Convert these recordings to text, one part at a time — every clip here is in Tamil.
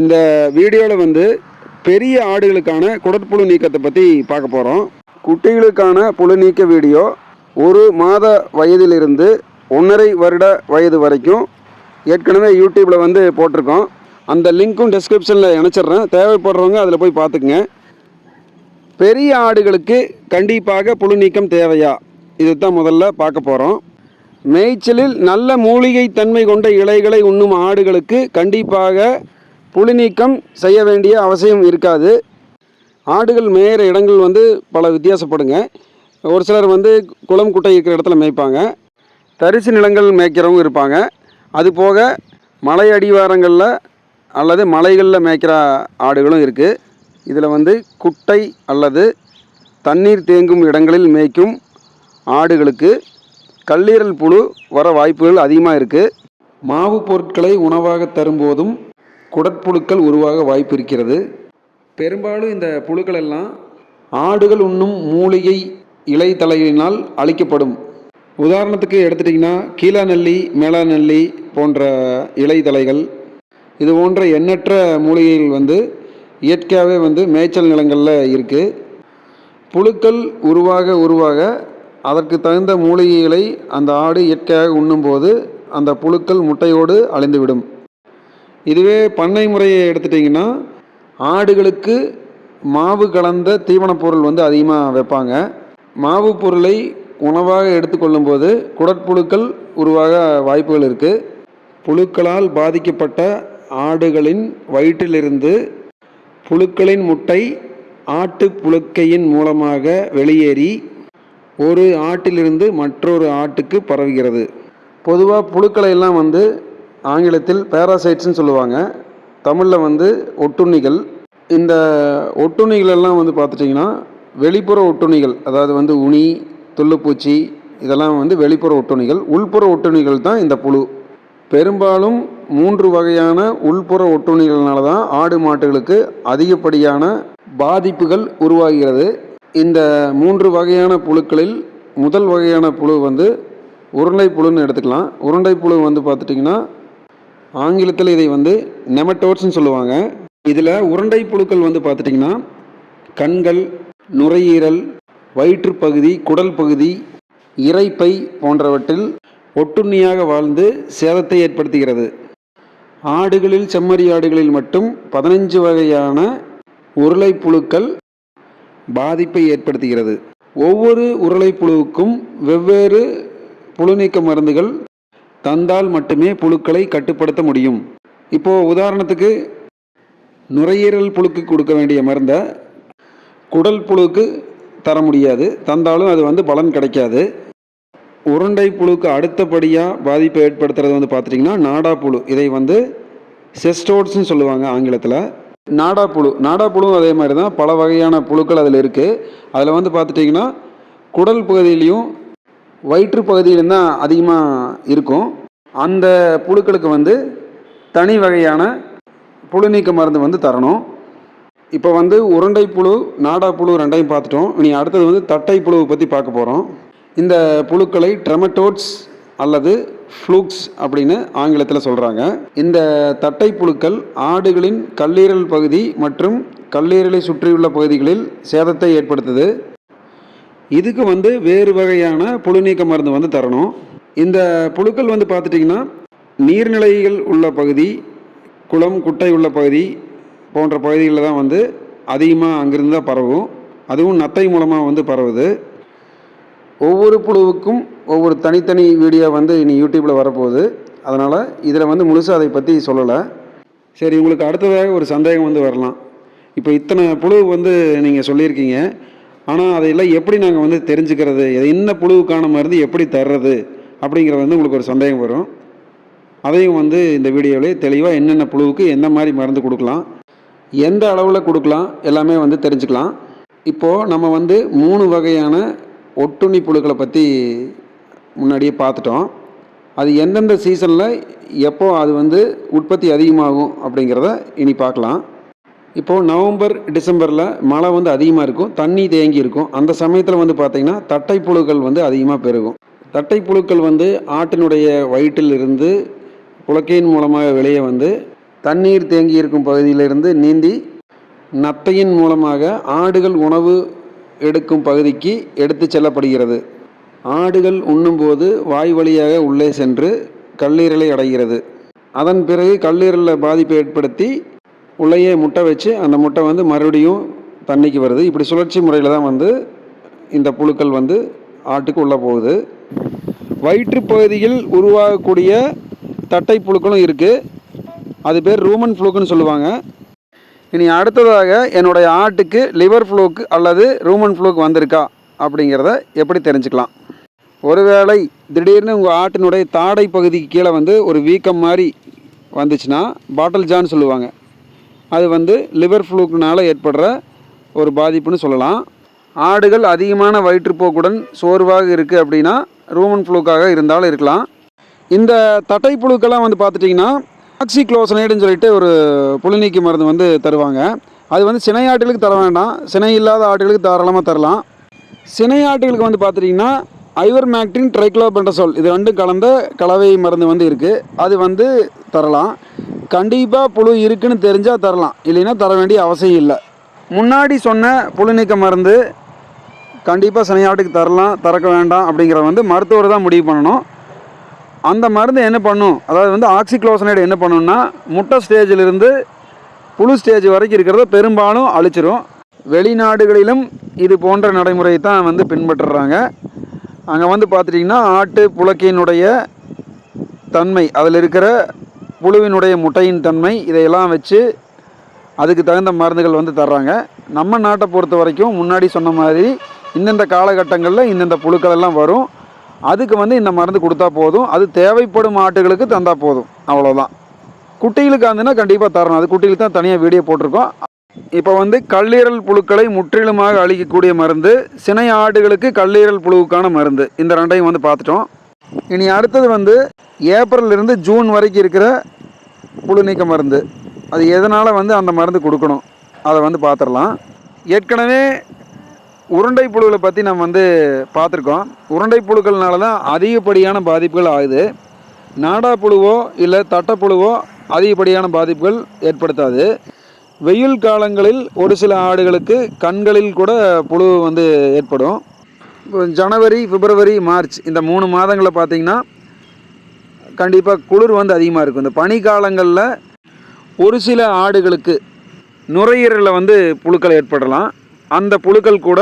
இந்த வீடியோவில் வந்து பெரிய ஆடுகளுக்கான குடற்புழு நீக்கத்தை பற்றி பார்க்க போகிறோம் குட்டிகளுக்கான புழு நீக்க வீடியோ ஒரு மாத வயதிலிருந்து ஒன்றரை வருட வயது வரைக்கும் ஏற்கனவே யூடியூப்பில் வந்து போட்டிருக்கோம். அந்த லிங்க்கும் டிஸ்கிரிப்ஷனில் இணைச்சிட்றேன் தேவைப்படுறவங்க அதில் போய் பார்த்துக்குங்க. பெரிய ஆடுகளுக்கு கண்டிப்பாக புழு நீக்கம் தேவையா? இதுதான் முதல்ல பார்க்க போகிறோம் மேய்ச்சலில் நல்ல மூலிகை தன்மை கொண்ட இலைகளை உண்ணும் ஆடுகளுக்கு கண்டிப்பாக புழு நீக்கம் செய்ய வேண்டிய அவசியம் இருக்காது. ஆடுகள் மேயிற இடங்கள் வந்து பல வித்தியாசப்படுங்க. ஒரு சிலர் வந்து குளம் குட்டை இருக்கிற இடத்துல மேய்ப்பாங்க. தரிசு நிலங்கள் மேய்க்கிறவங்க இருப்பாங்க. அது போக மலை அடிவாரங்களில் அல்லது மலைகளில் மேய்க்கிற ஆடுகளும் இருக்குது இதில் வந்து குட்டை அல்லது தண்ணீர் தேங்கும் இடங்களில் மேய்க்கும் ஆடுகளுக்கு கல்லீரல் புழு வர வாய்ப்புகள் அதிகமாக இருக்குது மாவு பொருட்களை உணவாக தரும்போதும் குடற்புழுக்கள் உருவாக வாய்ப்பு இருக்கிறது. பெரும்பாலும் இந்த புழுக்கள் எல்லாம் ஆடுகள் உண்ணும் மூலிகை இலை தலையினால் அழிக்கப்படும். உதாரணத்துக்கு எடுத்துட்டிங்கன்னா கீழா மேலாநெல்லி போன்ற இலை தலைகள் இது போன்ற எண்ணற்ற மூலிகைகள் வந்து இயற்கையாகவே வந்து மேய்ச்சல் நிலங்களில் இருக்குது புழுக்கள் உருவாக உருவாக அதற்கு தகுந்த மூலிகைகளை அந்த ஆடு இயற்கையாக உண்ணும்போது அந்த புழுக்கள் முட்டையோடு அழிந்துவிடும். இதுவே பண்ணை முறையை எடுத்துட்டிங்கன்னா ஆடுகளுக்கு மாவு கலந்த தீவனப் பொருள் வந்து அதிகமாக வைப்பாங்க. மாவு பொருளை உணவாக எடுத்துக்கொள்ளும்போது குடற்புழுக்கள் உருவாக வாய்ப்புகள் இருக்குது புழுக்களால் பாதிக்கப்பட்ட ஆடுகளின் வயிற்றிலிருந்து புழுக்களின் முட்டை ஆட்டு புழுக்கையின் மூலமாக வெளியேறி ஒரு ஆட்டிலிருந்து மற்றொரு ஆட்டுக்கு பரவுகிறது. பொதுவாக புழுக்களை எல்லாம் வந்து ஆங்கிலத்தில் பேராசைட்ஸ்னு சொல்லுவாங்க. தமிழில் வந்து ஒட்டுண்ணிகள். இந்த ஒட்டுண்ணிகள் எல்லாம் வந்து பார்த்துட்டிங்கன்னா வெளிப்புற ஒட்டுண்ணிகள் அதாவது வந்து உனி துள்ளுப்பூச்சி இதெல்லாம் வந்து வெளிப்புற ஒட்டுண்ணிகள். உள்புற ஒட்டுணிகள் தான் இந்த புழு. பெரும்பாலும் மூன்று வகையான உள்புற ஒட்டுணிகள்னால தான் ஆடு மாட்டுகளுக்கு அதிகப்படியான பாதிப்புகள் உருவாகிறது. இந்த மூன்று வகையான புழுக்களில் முதல் வகையான புழு வந்து உருண்டை புழுன்னு எடுத்துக்கலாம். உருண்டை புழு வந்து பார்த்துட்டிங்கன்னா ஆங்கிலத்தில் இதை வந்து நெமட்டோட்ஸ்னு சொல்லுவாங்க. இதில் உருண்டை புழுக்கள் வந்து பார்த்துட்டிங்கன்னா கண்கள் நுரையீரல் வயிற்றுப்பகுதி குடல் பகுதி இரைப்பை போன்றவற்றில் ஒட்டுண்ணியாக வாழ்ந்து சேதத்தை ஏற்படுத்துகிறது. ஆடுகளில் செம்மறி ஆடுகளில் மட்டும் பதினஞ்சு வகையான உருளை புழுக்கள் பாதிப்பை ஏற்படுத்துகிறது. ஒவ்வொரு உருளை புழுவுக்கும் வெவ்வேறு புழுநீக்க மருந்துகள் தந்தால் மட்டுமே புழுக்களை கட்டுப்படுத்த முடியும். இப்போது உதாரணத்துக்கு நுரையீரல் புழுக்கு கொடுக்க வேண்டிய மருந்தை குடல் புழுக்கு தர முடியாது. தந்தாலும் அது வந்து பலன் கிடைக்காது. உருண்டை புழுக்கு அடுத்தபடியாக பாதிப்பை ஏற்படுத்துறது வந்து பார்த்துட்டிங்கன்னா நாடா புழு. இதை வந்து செஸ்டோட்ஸ்னு சொல்லுவாங்க ஆங்கிலத்தில். நாடா புழு. நாடா புழுவும் அதே மாதிரி தான் பல வகையான புழுக்கள் அதில் இருக்குது அதில் வந்து பார்த்துட்டிங்கன்னா குடல் பகுதியிலையும் வயிற்று பகுதியிலும் தான் அதிகமாக இருக்கும். அந்த புழுக்களுக்கு வந்து தனி வகையான புழு நீக்க மருந்து வந்து தரணும். இப்போ வந்து உருண்டை புழு நாடா புழு ரெண்டையும் பார்த்துட்டோம். இனி அடுத்தது வந்து தட்டை புழுவை பற்றி பார்க்க போகிறோம் இந்த புழுக்களை ட்ரெமட்டோட்ஸ் அல்லது ஃப்ளூக்ஸ் அப்படின்னு ஆங்கிலத்தில் சொல்கிறாங்க இந்த தட்டை புழுக்கள் ஆடுகளின் கல்லீரல் பகுதி மற்றும் கல்லீரலை சுற்றியுள்ள பகுதிகளில் சேதத்தை ஏற்படுத்துது. இதுக்கு வந்து வேறு வகையான புழு நீக்க மருந்து வந்து தரணும். இந்த புழுக்கள் வந்து பார்த்துட்டிங்கன்னா நீர்நிலைகள் உள்ள பகுதி குளம் குட்டை உள்ள பகுதி போன்ற பகுதிகளில் தான் வந்து அதிகமாக அங்கிருந்து தான் பரவும். அதுவும் நத்தை மூலமாக வந்து பரவுது. ஒவ்வொரு புழுவுக்கும் ஒவ்வொரு தனித்தனி வீடியோ வந்து இனி யூடியூப்பில் வரப்போகுது. அதனால் இதில் வந்து முழுசாக அதை பற்றி சொல்லலை. சரி உங்களுக்கு அடுத்ததாக ஒரு சந்தேகம் வந்து வரலாம். இப்போ இத்தனை புழு வந்து நீங்கள் சொல்லியிருக்கீங்க. ஆனால் அதையெல்லாம் எப்படி நாங்கள் வந்து தெரிஞ்சுக்கிறது? இது என்ன புழுவுக்கான மருந்து எப்படி தர்றது? அப்படிங்கிறது வந்து உங்களுக்கு ஒரு சந்தேகம் வரும். அதையும் வந்து இந்த வீடியோவிலே தெளிவாக என்னென்ன புழுவுக்கு எந்த மாதிரி மருந்து கொடுக்கலாம் எந்த அளவில் கொடுக்கலாம் எல்லாமே வந்து தெரிஞ்சுக்கலாம். இப்போது நம்ம வந்து மூணு வகையான ஒட்டுண்ணி புழுக்களை பற்றி முன்னாடியே பார்த்துட்டோம். அது எந்தெந்த சீசனில் எப்போ அது வந்து உற்பத்தி அதிகமாகும் அப்படிங்கிறத இனி பார்க்கலாம். இப்போது நவம்பர் டிசம்பரில் மழை வந்து அதிகமாக இருக்கும் தண்ணி தேங்கி இருக்கும். அந்த சமயத்தில் வந்து பார்த்திங்கன்னா தட்டை புழுக்கள் வந்து அதிகமாக பெருகும். தட்டை புழுக்கள் வந்து ஆட்டினுடைய வயிற்றில் இருந்து புழக்கையின் மூலமாக வெளியே வந்து தண்ணீர் தேங்கி இருக்கும் பகுதியிலிருந்து நீந்தி நத்தையின் மூலமாக ஆடுகள் உணவு எடுக்கும் பகுதிக்கு எடுத்து செல்லப்படுகிறது. ஆடுகள் உண்ணும்போது வாய் வழியாக உள்ளே சென்று கல்லீரலை அடைகிறது. அதன் பிறகு கல்லீரலில் பாதிப்பை ஏற்படுத்தி உள்ளேயே முட்டை வச்சு அந்த முட்டை வந்து மறுபடியும் தண்ணிக்கு வருது. இப்படி சுழற்சி முறையில் தான் வந்து இந்த புழுக்கள் வந்து ஆட்டுக்கு உள்ளே போகுது. வயிற்றுப்பகுதியில் உருவாகக்கூடிய தட்டை புழுக்களும் இருக்குது அது பேர் ரூமன் ஃப்ளூக்குன்னு சொல்லுவாங்க. இனி அடுத்ததாக என்னுடைய ஆட்டுக்கு லிவர் ஃப்ளூக்கு அல்லது ரூமன் ஃப்ளூக் வந்திருக்கா அப்படிங்கிறத எப்படி தெரிஞ்சுக்கலாம். ஒருவேளை திடீர்னு உங்கள் ஆட்டினுடைய தாடை பகுதிக்கு கீழே வந்து ஒரு வீக்கம் மாதிரி வந்துச்சுன்னா பாட்டில் ஜான்னு சொல்லுவாங்க. அது வந்து லிவர் ஃப்ளூக்குனால் ஏற்படுற ஒரு பாதிப்புன்னு சொல்லலாம். ஆடுகள் அதிகமான வயிற்றுப்போக்குடன் சோர்வாக இருக்குது அப்படின்னா ரூமன் ஃப்ளூக்காக இருந்தாலும் இருக்கலாம். இந்த தட்டை புழுக்கெல்லாம் வந்து பார்த்துட்டிங்கன்னா ஆக்சிக்ளோசனைடுன்னு சொல்லிட்டு ஒரு புழுநீக்கி மருந்து வந்து தருவாங்க. அது வந்து சினை ஆட்டுகளுக்கு தர வேண்டாம். சினை இல்லாத ஆட்டுகளுக்கு தாராளமாக தரலாம். சினை ஆட்டுகளுக்கு வந்து பார்த்துட்டிங்கன்னா ஐவர் மேக்டின் ட்ரைக்ளோபெண்டசோல் இது ரெண்டும் கலந்த கலவை மருந்து வந்து இருக்குது அது வந்து தரலாம். கண்டிப்பாக புழு இருக்குன்னு தெரிஞ்சால் தரலாம். இல்லைன்னா தர வேண்டிய அவசியம் இல்லை. முன்னாடி சொன்ன புழு நீக்க மருந்து கண்டிப்பாக சனியாட்டுக்கு தரலாம் தரக்க வேண்டாம் அப்படிங்கிற வந்து மருத்துவர் தான் முடிவு பண்ணணும். அந்த மருந்து என்ன பண்ணும்? அதாவது வந்து ஆக்சிக்ளோசனைடு என்ன பண்ணுன்னா முட்டை ஸ்டேஜிலிருந்து புழு ஸ்டேஜ் வரைக்கும் இருக்கிறத பெரும்பாலும் அழிச்சிரும். வெளிநாடுகளிலும் இது போன்ற நடைமுறையை தான் வந்து பின்பற்றுறாங்க. அங்கே வந்து பார்த்துட்டிங்கன்னா ஆட்டு புழக்கையினுடைய தன்மை அதில் இருக்கிற புழுவினுடைய முட்டையின் தன்மை இதையெல்லாம் வச்சு அதுக்கு தகுந்த மருந்துகள் வந்து தர்றாங்க. நம்ம நாட்டை பொறுத்த வரைக்கும் முன்னாடி சொன்ன மாதிரி இந்தந்த காலகட்டங்களில் இந்தந்த புழுக்கள் எல்லாம் வரும். அதுக்கு வந்து இந்த மருந்து கொடுத்தா போதும். அது தேவைப்படும் ஆட்டுகளுக்கு தந்தால் போதும். அவ்வளோதான் குட்டிகளுக்கு இருந்துன்னா கண்டிப்பாக தரணும். அது குட்டிகளுக்கு தான் தனியாக வீடியோ போட்டிருக்கோம். இப்போ வந்து கல்லீரல் புழுக்களை முற்றிலுமாக அழிக்கக்கூடிய மருந்து சினை ஆடுகளுக்கு கல்லீரல் புழுவுக்கான மருந்து. இந்த ரெண்டையும் வந்து பார்த்துட்டோம். இனி அடுத்தது வந்து ஏப்ரல்லேருந்து ஜூன் வரைக்கும் இருக்கிற புழு நீக்க மருந்து. அது எதனால் வந்து அந்த மருந்து கொடுக்கணும்? அதை வந்து பார்த்துடலாம் ஏற்கனவே உருண்டை புழுவை பற்றி நம்ம வந்து பார்த்துருக்கோம் உருண்டை புழுக்கள்னால தான் அதிகப்படியான பாதிப்புகள் ஆகுது. நாடா புழுவோ இல்லை தட்டப்புழுவோ அதிகப்படியான பாதிப்புகள் ஏற்படுத்தாது. வெயில் காலங்களில் ஒரு சில ஆடுகளுக்கு கண்களில் கூட புழு வந்து ஏற்படும். ஜனவரி பிப்ரவரி மார்ச் இந்த மூணு மாதங்களில் பார்த்தீங்கன்னா கண்டிப்பாக குளிர் வந்து அதிகமாக இருக்கும். இந்த பனி காலங்களில் ஒரு சில ஆடுகளுக்கு நுரையீரலில் வந்து புழுக்கள் ஏற்படலாம். அந்த புழுக்கள் கூட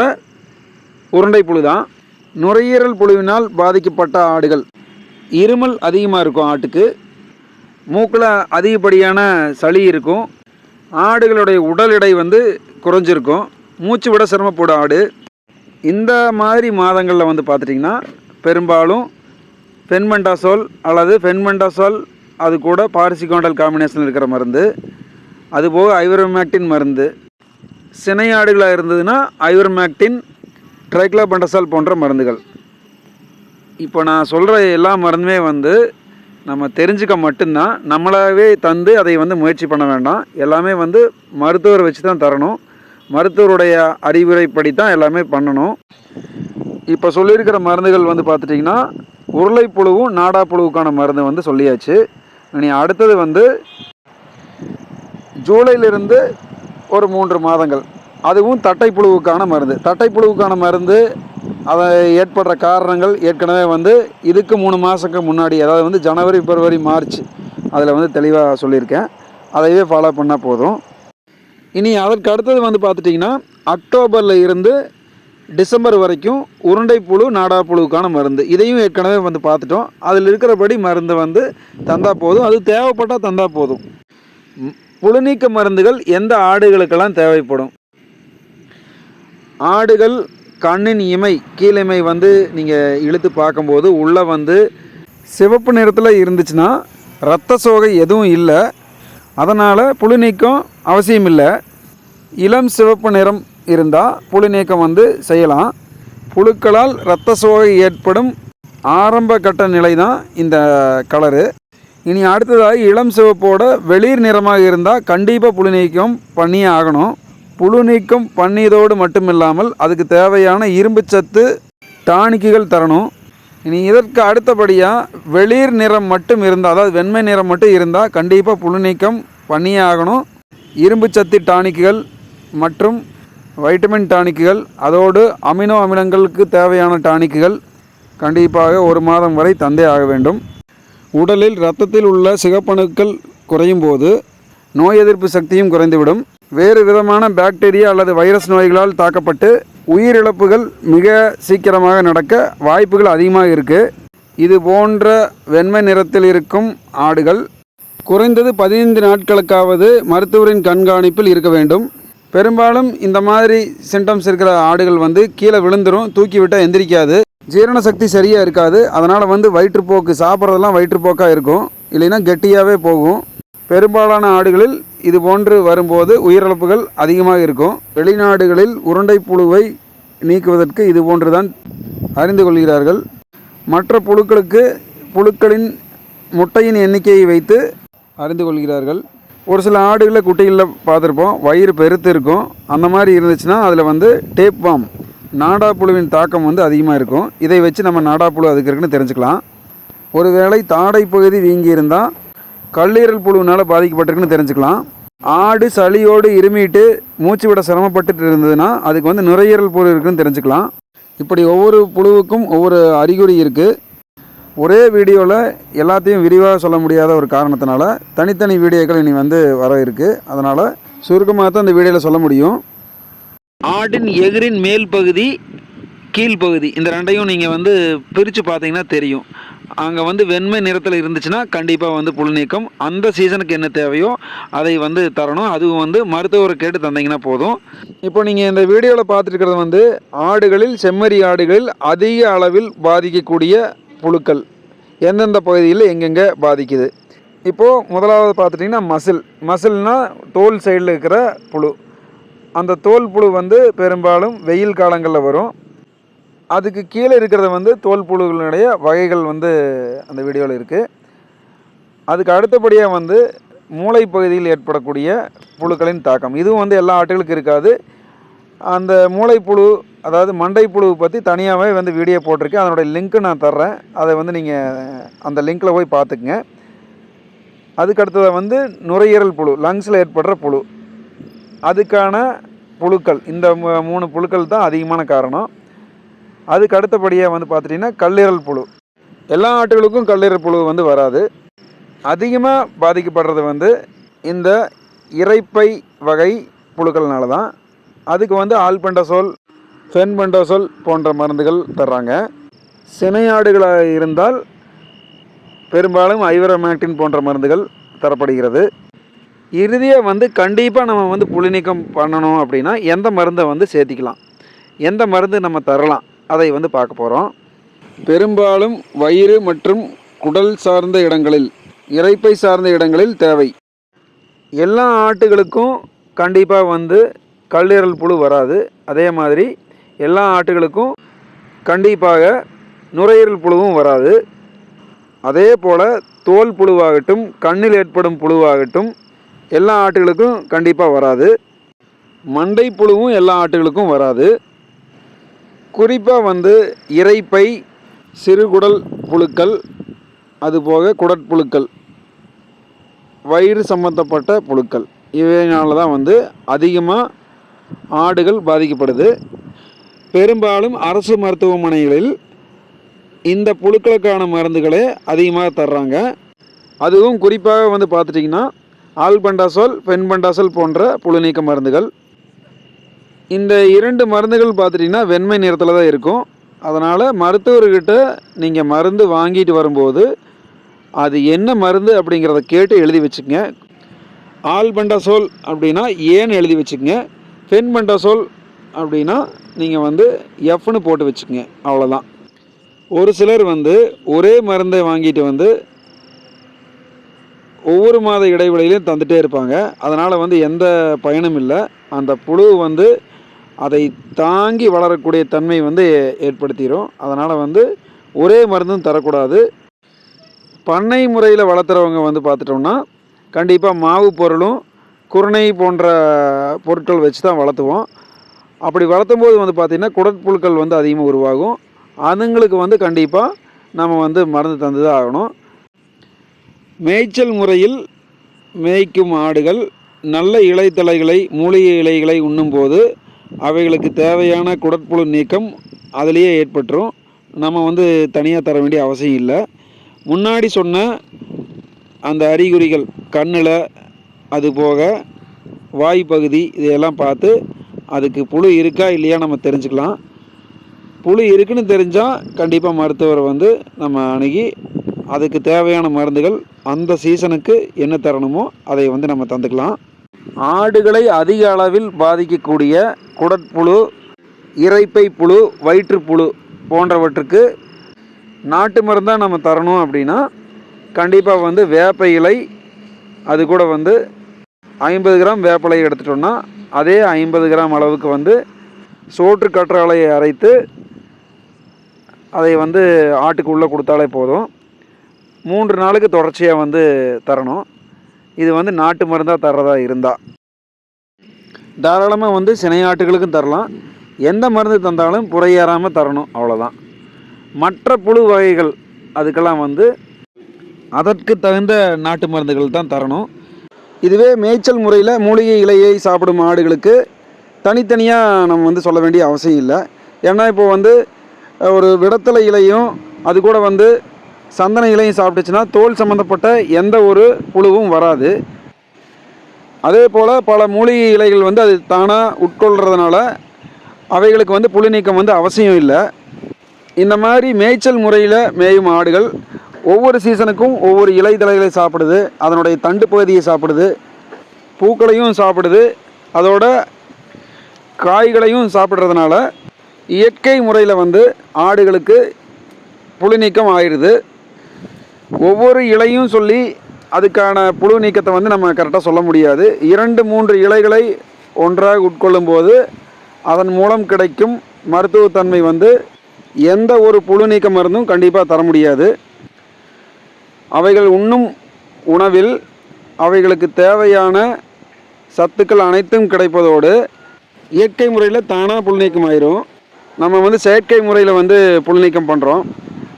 உருண்டை புழு தான். நுரையீரல் புழுவினால் பாதிக்கப்பட்ட ஆடுகள் இருமல் அதிகமாக இருக்கும் ஆட்டுக்கு. மூக்கில் அதிகப்படியான சளி இருக்கும். ஆடுகளுடைய உடல் எடை வந்து குறைஞ்சிருக்கும். மூச்சு விட சிரமப்படும் ஆடு. இந்த மாதிரி மாதங்களில் வந்து பார்த்துட்டிங்கன்னா பெரும்பாலும் ஃபென்மெண்டாசோல் அல்லது ஃபென்மெண்டாசோல் அது கூட பார்சிகோண்டல் காம்பினேஷன் இருக்கிற மருந்து அதுபோக ஐவரமேக்டின் மருந்து. சினை ஆடுகளாக இருந்ததுன்னா ஐவர்மேக்டின் ட்ரைக்ளோபெண்டசால் போன்ற மருந்துகள். இப்போ நான் சொல்கிற எல்லா மருந்துமே வந்து நம்ம தெரிஞ்சுக்க மட்டும்தான் நம்மளாவே தந்து அதை வந்து முயற்சி பண்ண வேண்டாம். எல்லாமே வந்து மருத்துவர் வச்சு தான் தரணும். மருத்துவருடைய அறிவுரைப்படி தான் எல்லாமே பண்ணணும். இப்போ சொல்லியிருக்கிற மருந்துகள் வந்து பார்த்துட்டிங்கன்னா உருளைப்புழுவும் நாடா புழுவுக்கான மருந்து வந்து சொல்லியாச்சு. இனி அடுத்தது வந்து ஜூலையிலிருந்து ஒரு மூன்று மாதங்கள். அதுவும் தட்டைப்புழுவுக்கான மருந்து. தட்டைப்புழுவுக்கான மருந்து அதை ஏற்படுற காரணங்கள் ஏற்கனவே வந்து இதுக்கு மூணு மாதத்துக்கு முன்னாடி அதாவது வந்து ஜனவரி பிப்ரவரி மார்ச் அதில் வந்து தெளிவாக சொல்லியிருக்கேன். அதையே ஃபாலோ பண்ணால் போதும். இனி அதற்கு அடுத்தது வந்து பார்த்துட்டிங்கன்னா அக்டோபரில் இருந்து டிசம்பர் வரைக்கும் உருண்டை புழு நாடா புழுவுக்கான மருந்து. இதையும் ஏற்கனவே வந்து பார்த்துட்டோம். அதில் இருக்கிறபடி மருந்து வந்து தந்தால் போதும். அது தேவைப்பட்டால் தந்தால் போதும். புழுநீக்க மருந்துகள் எந்த ஆடுகளுக்கெல்லாம் தேவைப்படும்? ஆடுகள் கண்ணின் இமை கீழிமை வந்து நீங்கள் இழுத்து பார்க்கும்போது உள்ளே வந்து சிவப்பு நிறத்தில் இருந்துச்சுன்னா இரத்த சோகை எதுவும் இல்லை. அதனால் புழு நீக்கம் அவசியம் இல்லை இளம் சிவப்பு நிறம் இருந்தால் புழு நீக்கம் வந்து செய்யலாம். புழுக்களால் இரத்த சோகை ஏற்படும் ஆரம்ப கட்ட நிலை தான் இந்த கலரு. இனி அடுத்ததாக இளம் சிவப்போட வெளிர் நிறமாக இருந்தால் கண்டிப்பாக புழு நீக்கம் பண்ணியே ஆகணும். புழு நீக்கம் பண்ணியதோடு மட்டும் இல்லாமல் அதுக்கு தேவையான இரும்புச்சத்து டானிக்குகள் தரணும். இனி இதற்கு அடுத்தபடியாக வெளிர் நிறம் மட்டும் இருந்தால் அதாவது வெண்மை நிறம் மட்டும் இருந்தால் கண்டிப்பாக புழு நீக்கம் பண்ணியே ஆகணும். இரும்பு சத்து டானிக்குகள் மற்றும் வைட்டமின் டானிக்குகள் அதோடு அமினோ அமிலங்களுக்கு தேவையான டானிக்குகள் கண்டிப்பாக ஒரு மாதம் வரை தந்தே ஆக வேண்டும். உடலில் இரத்தத்தில் உள்ள சிகப்பணுக்கள் குறையும் போது நோய் எதிர்ப்பு சக்தியும் குறைந்துவிடும். வேறு விதமான பாக்டீரியா அல்லது வைரஸ் நோய்களால் தாக்கப்பட்டு உயிரிழப்புகள் மிக சீக்கிரமாக நடக்க வாய்ப்புகள் அதிகமாக இருக்குது இது போன்ற வெண்மை நிறத்தில் இருக்கும் ஆடுகள் குறைந்தது பதினைந்து நாட்களுக்காவது மருத்துவரின் கண்காணிப்பில் இருக்க வேண்டும். பெரும்பாலும் இந்த மாதிரி சிம்டம்ஸ் இருக்கிற ஆடுகள் வந்து கீழே விழுந்துரும் தூக்கி விட்டால் எந்திரிக்காது. ஜீரண சக்தி சரியாக இருக்காது. அதனால் வந்து வயிற்றுப்போக்கு சாப்பிட்றதெல்லாம் வயிற்றுப்போக்காக இருக்கும். இல்லைன்னா கெட்டியாகவே போகும். பெரும்பாலான ஆடுகளில் இது போன்று வரும்போது உயிரிழப்புகள் அதிகமாக இருக்கும். வெளிநாடுகளில் உருண்டை புழுவை நீக்குவதற்கு இது போன்றுதான் அறிந்து கொள்கிறார்கள். மற்ற புழுக்களுக்கு புழுக்களின் முட்டையின் எண்ணிக்கையை வைத்து அறிந்து கொள்கிறார்கள். ஒரு சில ஆடுகளை குட்டிகளில் பார்த்துருப்போம். வயிறு பெருத்து இருக்கும். அந்த மாதிரி இருந்துச்சுன்னா அதில் வந்து டேப் பாம் நாடா புழுவின் தாக்கம் வந்து அதிகமாக இருக்கும். இதை வச்சு நம்ம நாடா புழு அதுக்கு இருக்குன்னு தெரிஞ்சுக்கலாம். ஒருவேளை தாடை பகுதி வீங்கி இருந்தால் கல்லீரல் புழுவினால் பாதிக்கப்பட்டிருக்குன்னு தெரிஞ்சுக்கலாம். ஆடு சளியோடு இருமிட்டு மூச்சு விட சிரமப்பட்டுட்டு இருந்ததுன்னா அதுக்கு வந்து நுரையீரல் புழு இருக்குன்னு தெரிஞ்சுக்கலாம். இப்படி ஒவ்வொரு புழுவுக்கும் ஒவ்வொரு அறிகுறி இருக்குது ஒரே வீடியோவில் எல்லாத்தையும் விரிவாக சொல்ல முடியாத ஒரு காரணத்தினால தனித்தனி வீடியோக்கள் இனி வந்து வர இருக்குது அதனால் சுருக்கமாக தான் இந்த வீடியோவில் சொல்ல முடியும். ஆடின் எகிரின் மேல் பகுதி கீழ்ப்பகுதி இந்த ரெண்டையும் நீங்கள் வந்து பிரித்து பார்த்தீங்கன்னா தெரியும். அங்கே வந்து வெண்மை நிறத்தில் இருந்துச்சுன்னா கண்டிப்பாக வந்து புல் நீக்கம் அந்த சீசனுக்கு என்ன தேவையோ அதை வந்து தரணும். அதுவும் வந்து மருத்துவரை கேட்டு தந்தீங்கன்னா போதும். இப்போ நீங்கள் இந்த வீடியோவில் பார்த்துருக்கிறது வந்து ஆடுகளில் செம்மறி ஆடுகளில் அதிக அளவில் பாதிக்கக்கூடிய புழுக்கள் எந்தெந்த பகுதியில் எங்கெங்கே பாதிக்குது? இப்போது முதலாவது பார்த்துட்டிங்கன்னா மசில். மசில்னால் தோல் சைடில் இருக்கிற புழு. அந்த தோல் புழு வந்து பெரும்பாலும் வெயில் காலங்களில் வரும். அதுக்கு கீழே இருக்கிறத வந்து தோல் புழுகளினுடைய வகைகள் வந்து அந்த வீடியோவில் இருக்குது அதுக்கு அடுத்தபடியாக வந்து மூளை பகுதியில் ஏற்படக்கூடிய புழுக்களின் தாக்கம். இதுவும் வந்து எல்லா ஆட்டுகளுக்கும் இருக்காது. அந்த மூளைப்புழு அதாவது மண்டைப்புழு பற்றி தனியாகவே வந்து வீடியோ போட்டிருக்கேன். அதனுடைய லிங்க்கு நான் தர்றேன். அதை வந்து நீங்கள் அந்த லிங்க்கில் போய் பார்த்துக்குங்க. அதுக்கு அடுத்ததாக வந்து நுரையீரல் புழு லங்ஸில் ஏற்படுற புழு. அதுக்கான புழுக்கள் இந்த மூணு புழுக்கள் தான் அதிகமான காரணம். அதுக்கு அடுத்தபடியாக வந்து பார்த்துட்டிங்கன்னா கல்லீரல் புழு. எல்லா ஆட்டுகளுக்கும் கல்லீரல் புழு வந்து வராது. அதிகமாக பாதிக்கப்படுறது வந்து இந்த இறைப்பை வகை புழுக்கள்னால தான் அதுக்கு வந்து ஆல்பெண்டசோல் ஃபென்பெண்டசோல் போன்ற மருந்துகள் தர்றாங்க. சினையாடுகளாக இருந்தால் பெரும்பாலும் ஐவரமேக்டின் போன்ற மருந்துகள் தரப்படுகிறது. இறுதியாக வந்து கண்டிப்பாக நம்ம வந்து புழு நீக்கம் பண்ணணும் அப்படின்னா எந்த மருந்தை வந்து சேர்த்திக்கலாம். எந்த மருந்து நம்ம தரலாம். அதை வந்து பார்க்க போகிறோம் பெரும்பாலும் வயிறு மற்றும் குடல் சார்ந்த இடங்களில் இறைப்பை சார்ந்த இடங்களில் தேவை. எல்லா ஆட்டுகளுக்கும் கண்டிப்பாக வந்து கல்லீரல் புழு வராது. அதே மாதிரி எல்லா ஆட்டுகளுக்கும் கண்டிப்பாக நுரையீரல் புழுவும் வராது. அதே போல் தோல் புழுவாகட்டும் கண்ணில் ஏற்படும் புழுவாகட்டும் எல்லா ஆட்டுகளுக்கும் கண்டிப்பாக வராது. மண்டை புழுவும் எல்லா ஆட்டுகளுக்கும் வராது. குறிப்பாக வந்து இரைப்பை சிறுகுடல் புழுக்கள் அதுபோக குடற்புழுக்கள் வயிறு சம்பந்தப்பட்ட புழுக்கள். இவையினால தான் வந்து அதிகமாக ஆடுகள் பாதிக்கப்படுது. பெரும்பாலும் அரசு மருத்துவமனைகளில் இந்த புழுக்களுக்கான மருந்துகளை அதிகமாக தர்றாங்க. அதுவும் குறிப்பாக வந்து பார்த்துட்டிங்கன்னா ஆல்பண்டாசோல் பெண்பண்டாசோல் போன்ற புழு நீக்க மருந்துகள். இந்த இரண்டு மருந்துகள் பார்த்துட்டிங்கன்னா வெண்மை நிறத்தில் தான் இருக்கும். அதனால் மருத்துவர்கிட்ட நீங்கள் மருந்து வாங்கிட்டு வரும்போது அது என்ன மருந்து அப்படிங்கிறத கேட்டு எழுதி வச்சுக்கோங்க. ஆல்பண்டாசோல் அப்படின்னா ஏன்னு எழுதி வச்சுக்கோங்க. ஃபென்பண்டாசோல் அப்படின்னா நீங்கள் வந்து எஃப்னு போட்டு வச்சுக்கோங்க. அவ்வளோதான் ஒரு சிலர் வந்து ஒரே மருந்தை வாங்கிட்டு வந்து ஒவ்வொரு மாத இடைவெளியிலையும் தந்துகிட்டே இருப்பாங்க. அதனால் வந்து எந்த பயனும் இல்லை. அந்த புழு வந்து அதை தாங்கி வளரக்கூடிய தன்மை வந்து ஏற்படுத்திடும் அதனால் வந்து ஒரே மருந்தும் தரக்கூடாது. பண்ணை முறையில் வளர்த்துறவங்க வந்து பார்த்துட்டோம்னா கண்டிப்பாக மாவு பொருளும் குருணை போன்ற பொருட்கள் வச்சு தான் வளர்த்துவோம். அப்படி வளர்த்தும் போது வந்து பார்த்திங்கன்னா குடற்புழுக்கள் வந்து அதிகமாக உருவாகும். அதுங்களுக்கு வந்து கண்டிப்பாக நம்ம வந்து மருந்து தந்து தான் ஆகணும். மேய்ச்சல் முறையில் மேய்க்கும் ஆடுகள் நல்ல இலைத்தலைகளை மூலிகை இலைகளை உண்ணும்போது அவைகளுக்கு தேவையான குடற்புழு நீக்கம் அதிலேயே ஏற்பட்டுரும். நம்ம வந்து தனியாக தர வேண்டிய அவசியம் இல்லை. முன்னாடி சொன்ன அந்த அறிகுறிகள் கண்ணில் அது போக வாய் பகுதி இதையெல்லாம் பார்த்து அதுக்கு புழு இருக்கா இல்லையா நம்ம தெரிஞ்சுக்கலாம். புழு இருக்குன்னு தெரிஞ்சால் கண்டிப்பாக மருத்துவரை வந்து நம்ம அணுகி அதுக்கு தேவையான மருந்துகள் அந்த சீசனுக்கு என்ன தரணுமோ அதை வந்து நம்ம தந்துக்கலாம். ஆடுகளை அதிக அளவில் பாதிக்கக்கூடிய குடற்புழு இரைப்பை புழு வயிற்றுப்புழு போன்றவற்றுக்கு நாட்டு மருந்தாக நம்ம தரணும் அப்படின்னா கண்டிப்பாக வந்து வேப்ப இலை அது கூட வந்து ஐம்பது கிராம் வேப்பிலை எடுத்துட்டோம்னா அதே ஐம்பது கிராம் அளவுக்கு வந்து சோற்று கற்றாழையை அரைத்து அதை வந்து ஆட்டுக்கு உள்ளே கொடுத்தாலே போதும். மூன்று நாளுக்கு தொடர்ச்சியாக வந்து தரணும். இது வந்து நாட்டு மருந்தாக தர்றதா இருந்தால் தாராளமாக வந்து சினையாட்டுகளுக்கும் தரலாம். எந்த மருந்து தந்தாலும் புறையேறாமல் தரணும் அவ்வளோதான் மற்ற புழு வகைகள் அதுக்கெல்லாம் வந்து அதற்கு தகுந்த நாட்டு மருந்துகள் தான் தரணும். இதுவே மேய்ச்சல் முறையில் மூலிகை இலையை சாப்பிடும் ஆடுகளுக்கு தனித்தனியாக நம்ம வந்து சொல்ல வேண்டிய அவசியம் இல்லை. ஏன்னா இப்போ வந்து ஒரு விடத்தலை இலையும் அது கூட வந்து சந்தன இலையும் சாப்பிட்டுச்சுன்னா தோல் சம்மந்தப்பட்ட எந்த ஒரு புழுவும் வராது. அதே போல் பல மூலிகை இலைகள் வந்து அது தானாக உட்கொள்கிறதுனால அவைகளுக்கு வந்து புழு நீக்கம் வந்து அவசியம் இல்லை. இந்த மாதிரி மேய்ச்சல் முறையில் மேயும் ஆடுகள் ஒவ்வொரு சீசனுக்கும் ஒவ்வொரு இலை தழைகளை சாப்பிடுது அதனுடைய தண்டு பகுதியை சாப்பிடுது பூக்களையும் சாப்பிடுது அதோட காய்களையும் சாப்பிட்றதுனால இயற்கை முறையில் வந்து ஆடுகளுக்கு புழு நீக்கம் ஆயிடுது. ஒவ்வொரு இலையும் சொல்லி அதுக்கான புழு நீக்கத்தை வந்து நம்ம கரெக்டாக சொல்ல முடியாது. இரண்டு மூன்று இலைகளை ஒன்றாக உட்கொள்ளும் போது அதன் மூலம் கிடைக்கும் மருத்துவத்தன்மை வந்து எந்த ஒரு புழு நீக்க மருந்தும் கண்டிப்பாக தர முடியாது. அவைகள் உண்ணும் உணவில் அவைகளுக்கு தேவையான சத்துக்கள் அனைத்தும் கிடைப்பதோடு இயற்கை முறையில் தானாக புல் நீக்கம் ஆயிரும். நம்ம வந்து செயற்கை முறையில் வந்து புல் நீக்கம் பண்ணுறோம்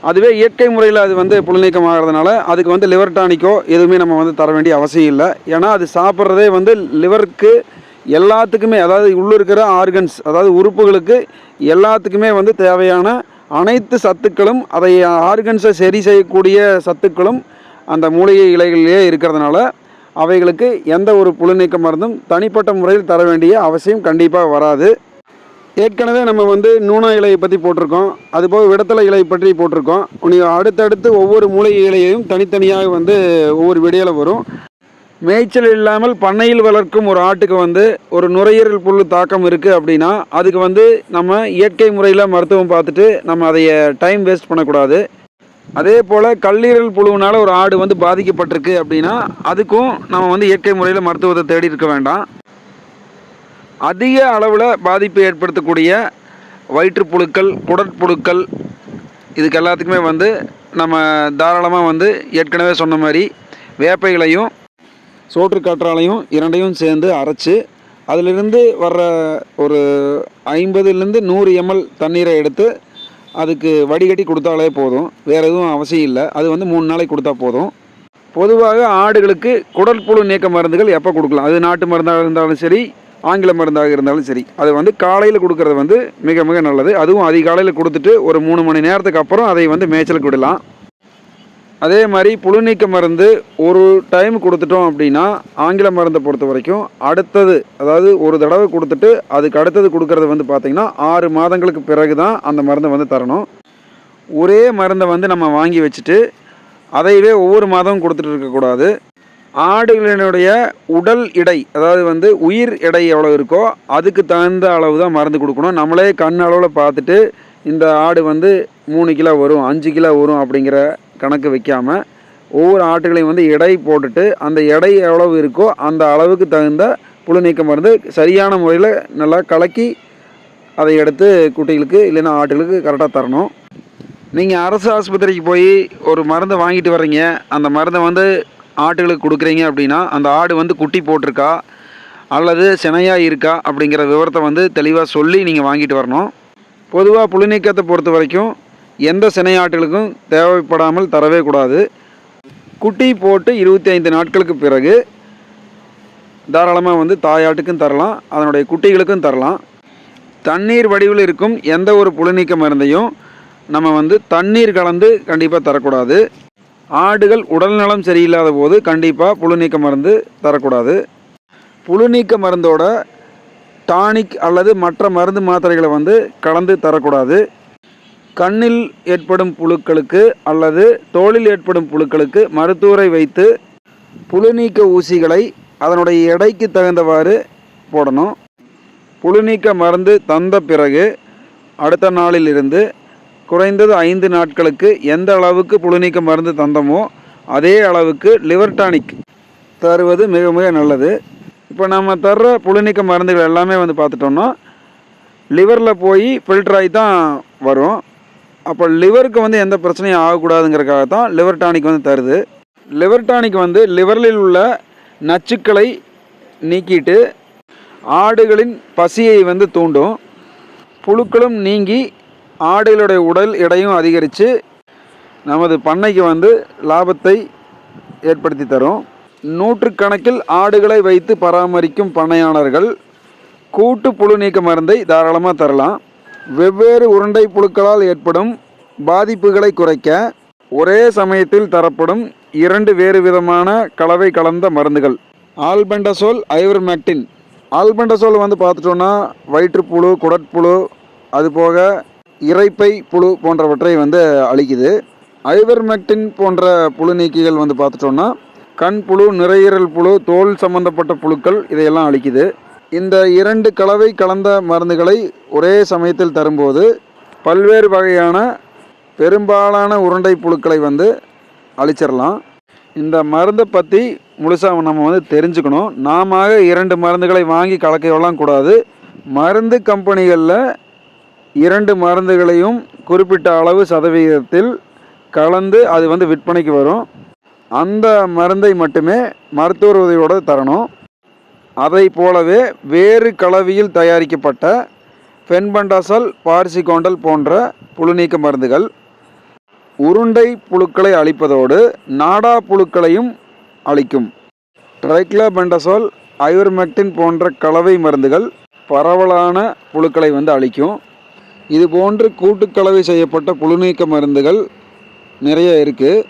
அதுவே இயற்கை முறையில் அது வந்து புலநீக்கம் ஆகிறதுனால அதுக்கு வந்து லிவர் டானிக்கோ எதுவுமே நம்ம வந்து தர வேண்டிய அவசியம் இல்லை. ஏன்னா அது சாப்பிட்றதே வந்து லிவருக்கு எல்லாத்துக்குமே அதாவது உள்ளே இருக்கிற ஆர்கன்ஸ் அதாவது உறுப்புகளுக்கு எல்லாத்துக்குமே வந்து தேவையான அனைத்து சத்துக்களும் அதை ஆர்கன்ஸை சரி செய்யக்கூடிய சத்துக்களும் அந்த மூலிகை இலைகளிலே இருக்கிறதுனால அவைகளுக்கு எந்த ஒரு புழு மருந்தும் தனிப்பட்ட முறையில் தர வேண்டிய அவசியம் கண்டிப்பாக வராது. ஏற்கனவே நம்ம வந்து நூனா இலையை பற்றி போட்டிருக்கோம். அதுபோக விடத்தலை இலை பற்றி போட்டிருக்கோம். நீங்கள் அடுத்தடுத்து ஒவ்வொரு மூலிகை இலையையும் தனித்தனியாக வந்து ஒவ்வொரு விடியில் வரும். மேய்ச்சல் இல்லாமல் பண்ணையில் வளர்க்கும் ஒரு ஆட்டுக்கு வந்து ஒரு நுரையீரல் புல் தாக்கம் இருக்குது அப்படின்னா அதுக்கு வந்து நம்ம இயற்கை முறையில் மருத்துவம் பார்த்துட்டு நம்ம அதைய டைம் வேஸ்ட் பண்ணக்கூடாது. அதே போல் கல்லீரல் புழுவினால் ஒரு ஆடு வந்து பாதிக்கப்பட்டிருக்கு அப்படின்னா அதுக்கும் நம்ம வந்து இயற்கை முறையில் மருத்துவத்தை தேடி இருக்க வேண்டாம். அதிக அளவில் பாதிப்பு ஏற்படுத்தக்கூடிய வயிற்றுப்புழுக்கள் குடற்புழுக்கள் இதுக்கு எல்லாத்துக்குமே வந்து நம்ம தாராளமாக வந்து ஏற்கனவே சொன்ன மாதிரி வேப்பைகளையும் சோற்று காற்றாலையும் இரண்டையும் சேர்ந்து அரைச்சி அதிலிருந்து வர்ற ஒரு ஐம்பதுலேருந்து நூறு எம்எல் தண்ணீரை எடுத்து அதுக்கு வடிகட்டி கொடுத்தாலே போதும். வேறு எதுவும் அவசியம் இல்லை. அது வந்து மூணு நாளைக்கு கொடுத்தா போதும். பொதுவாக ஆடுகளுக்கு குடற்புழு நீக்க மருந்துகள் எப்போ கொடுக்கலாம்? அது நாட்டு மருந்தாக இருந்தாலும் சரி ஆங்கில மருந்தாக இருந்தாலும் சரி. அது வந்து காலையில் கொடுக்கறது வந்து மிக மிக நல்லது. அதுவும் அதிகாலையில் கொடுத்துட்டு ஒரு மூணு மணி நேரத்துக்கு அப்புறம் அதை வந்து மேய்ச்சலுக்கு விடலாம். அதே மாதிரி புழு நீக்க மருந்து ஒரு டைம் கொடுத்துட்டோம் அப்படின்னா ஆங்கில மருந்தை பொறுத்த வரைக்கும் அடுத்தது அதாவது ஒரு தடவை கொடுத்துட்டு அதுக்கு அடுத்தது கொடுக்கறது வந்து பார்த்திங்கன்னா ஆறு மாதங்களுக்கு பிறகு தான் அந்த மருந்தை வந்து தரணும். ஒரே மருந்தை வந்து நம்ம வாங்கி வச்சுட்டு அதையவே ஒவ்வொரு மாதமும் கொடுத்துட்டு இருக்கக்கூடாது. ஆடுகளினுடைய உடல் எடை அதாவது வந்து உயிர் எடை எவ்வளோ இருக்கோ அதுக்கு தகுந்த அளவு தான் மருந்து கொடுக்கணும். நம்மளே கண் அளவில் பார்த்துட்டு இந்த ஆடு வந்து மூணு கிலோ வரும் அஞ்சு கிலோ வரும் அப்படிங்கிற கணக்கு வைக்காமல் ஒவ்வொரு ஆட்டுகளையும் வந்து எடை போட்டுட்டு அந்த எடை எவ்வளவு இருக்கோ அந்த அளவுக்கு தகுந்த புழு நீக்க மருந்து சரியான முறையில் நல்லா கலக்கி அதை எடுத்து குட்டிகளுக்கு இல்லைன்னா ஆட்டுகளுக்கு கரெக்டாக தரணும். நீங்கள் அரசு ஆஸ்பத்திரிக்கு போய் ஒரு மருந்தை வாங்கிட்டு வர்றீங்க. அந்த மருந்தை வந்து ஆட்டுகளுக்கு கொடுக்குறீங்க அப்படின்னா அந்த ஆடு வந்து குட்டி போட்டிருக்கா? அல்லது சினையாக இருக்கா? அப்படிங்கிற விவரத்தை வந்து தெளிவாக சொல்லி நீங்கள் வாங்கிட்டு வரணும். பொதுவாக புழுநீக்கத்தை பொறுத்த வரைக்கும் எந்த சினை ஆட்டுகளுக்கும் தேவைப்படாமல் தரவே கூடாது. குட்டி போட்டு இருபத்தி ஐந்து நாட்களுக்கு பிறகு தாராளமாக வந்து தாயாட்டுக்கும் தரலாம் அதனுடைய குட்டிகளுக்கும் தரலாம். தண்ணீர் வடிவில் இருக்கும் எந்த ஒரு புழுநீக்க மருந்தையும் நம்ம வந்து தண்ணீர் கலந்து கண்டிப்பாக தரக்கூடாது. ஆடுகள் உடல்நலம் சரியில்லாத போது கண்டிப்பாக புழுநீக்க மருந்து தரக்கூடாது. புழுநீக்க மருந்தோட டானிக் அல்லது மற்ற மருந்து மாத்திரைகளை வந்து கலந்து தரக்கூடாது. கண்ணில் ஏற்படும் புழுக்களுக்கு அல்லது தோளில் ஏற்படும் புழுக்களுக்கு மருத்துவரை வைத்து புழுநீக்க ஊசிகளை அதனுடைய எடைக்கு தகுந்தவாறு போடணும். புழுநீக்க மருந்து தந்த பிறகு அடுத்த நாளிலிருந்து குறைந்தது ஐந்து நாட்களுக்கு எந்த அளவுக்கு புழுநீக்க மருந்து தந்தமோ அதே அளவுக்கு லிவர் டானிக் தருவது மிக மிக நல்லது. இப்போ நம்ம தர்ற புழுநீக்க மருந்துகள் எல்லாமே வந்து பார்த்துட்டோம்னா லிவரில் போய் ஃபில்டர் ஆகி தான் வரும். அப்போ லிவருக்கு வந்து எந்த பிரச்சனையும் ஆகக்கூடாதுங்கிறதுக்காக தான் லிவர் டானிக் வந்து தருது. லிவர் டானிக் வந்து லிவரில் உள்ள நச்சுக்களை நீக்கிட்டு ஆடுகளின் பசியை வந்து தூண்டும். புழுக்களும் நீங்கி ஆடுகளுடைய உடல் எடையும் அதிகரித்து நமது பண்ணைக்கு வந்து லாபத்தை ஏற்படுத்தி தரும். நூற்றுக்கணக்கில் ஆடுகளை வைத்து பராமரிக்கும் பண்ணையாளர்கள் கூட்டு புழு நீக்க மருந்தை தாராளமாக தரலாம். வெவ்வேறு உருண்டை புழுக்களால் ஏற்படும் பாதிப்புகளை குறைக்க ஒரே சமயத்தில் தரப்படும் இரண்டு வேறு விதமான கலவை கலந்த மருந்துகள். ஆல்பெண்டசோல் ஐவர்மேக்டின். ஆல்பெண்டசோல் வந்து பார்த்துட்டோன்னா வயிற்றுப்புழு குடற்புழு அதுபோக இரைப்பை புழு போன்றவற்றை வந்து அழிக்குது. ஐவர்மெக்டின் போன்ற புழு நீக்கிகள் வந்து பார்த்துட்டோன்னா கண் புழு நுரையீரல் புழு தோல் சம்பந்தப்பட்ட புழுக்கள் இதையெல்லாம் அழிக்குது. இந்த இரண்டு கலவை கலந்த மருந்துகளை ஒரே சமயத்தில் தரும்போது பல்வேறு வகையான பெரும்பாலான உருண்டை புழுக்களை வந்து அழிச்சிடலாம். இந்த மருந்தை பற்றி முழுசாக நம்ம வந்து தெரிஞ்சுக்கணும். நாம இரண்டு மருந்துகளை வாங்கி கலக்கலாம் கூடாது. மருந்து கம்பெனிகளில் இரண்டு மருந்துகளையும் குறிப்பிட்ட அளவு சதவீதத்தில் கலந்து அது வந்து விற்பனைக்கு வரும். அந்த மருந்தை மட்டுமே மருத்துவர் உதவியோடு தரணும். அதை போலவே வேறு கலவையில் தயாரிக்கப்பட்ட ஃபென்பண்டாசல் பார்சிகோண்டல் போன்ற புழுநீக்க மருந்துகள் உருண்டை புழுக்களை அழிப்பதோடு நாடா புழுக்களையும் அழிக்கும். ட்ரைக்ளபெண்டசோல் ஐவர்மெக்டின் போன்ற கலவை மருந்துகள் பரவலான புழுக்களை வந்து அழிக்கும். இது போன்று கூட்டுக்கலவை செய்யப்பட்ட புழுநீக்க மருந்துகள் நிறைய இருக்குது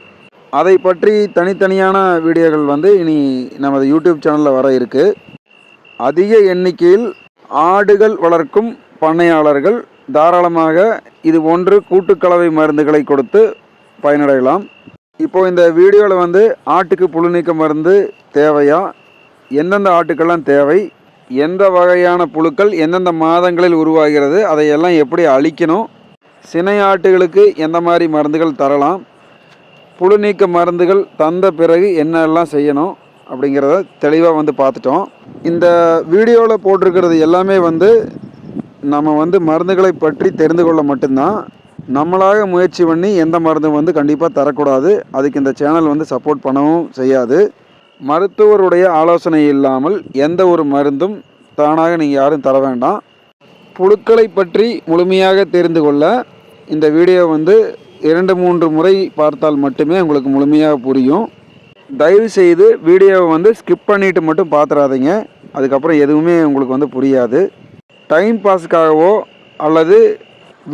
அதை பற்றி தனித்தனியான வீடியோகள் வந்து இனி நமது யூடியூப் சேனலில் வர இருக்குது அதிக எண்ணிக்கையில் ஆடுகள் வளர்க்கும் பண்ணையாளர்கள் தாராளமாக இது போன்று கூட்டுக்கலவை மருந்துகளை கொடுத்து பயனடையலாம். இப்போ இந்த வீடியோவில் வந்து ஆட்டுக்கு புழு நீக்க மருந்து தேவையா? எந்தெந்த ஆட்டுக்கெல்லாம் தேவை? எந்த வகையான புழுக்கள் எந்தெந்த மாதங்களில் உருவாகிறது அதையெல்லாம் எப்படி அழிக்கணும் சினை ஆட்டுகளுக்கு எந்த மாதிரி மருந்துகள் தரலாம் புழு நீக்க மருந்துகள் தந்த பிறகு என்னெல்லாம் செய்யணும் அப்படிங்கிறத தெளிவாக வந்து பார்த்துட்டோம். இந்த வீடியோவில் போட்டிருக்கிறது எல்லாமே வந்து நம்ம வந்து மருந்துகளை பற்றி தெரிந்து கொள்ள மட்டும்தான். நம்மளாக முயற்சி பண்ணி எந்த மருந்தும் வந்து கண்டிப்பாக தரக்கூடாது. அதுக்கு இந்த சேனல் வந்து சப்போர்ட் பண்ணவும் செய்யாது. மருத்துவருடைய ஆலோசனை இல்லாமல் எந்த ஒரு மருந்தும் தானாக நீங்கள் யாரும் தர வேண்டாம். புழுக்களை பற்றி முழுமையாக தெரிந்து கொள்ள இந்த வீடியோ வந்து இரண்டு மூன்று முறை பார்த்தால் மட்டுமே உங்களுக்கு முழுமையாக புரியும். தயவு செய்து வீடியோவை வந்து ஸ்கிப் பண்ணிட்டு மட்டும் பார்த்துடாதீங்க அதுக்கப்புறம் எதுவுமே உங்களுக்கு வந்து புரியாது. டைம் பாஸுக்காகவோ அல்லது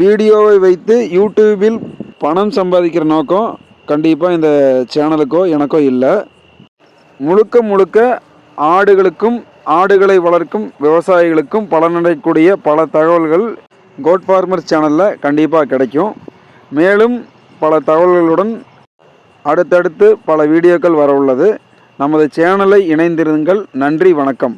வீடியோவை வைத்து யூடியூபில் பணம் சம்பாதிக்கிற நோக்கம் கண்டிப்பாக இந்த சேனலுக்கோ எனக்கோ இல்லை. முழுக்க முழுக்க ஆடுகளுக்கும் ஆடுகளை வளர்க்கும் விவசாயிகளுக்கும் பலனடையக்கூடிய பல தகவல்கள் கோட் ஃபார்மர் சேனலில் கண்டிப்பாக கிடைக்கும். மேலும் பல தகவல்களுடன் அடுத்தடுத்து பல வீடியோக்கள் வர உள்ளது. நமது சேனலை இணைந்திருங்கள். நன்றி வணக்கம்.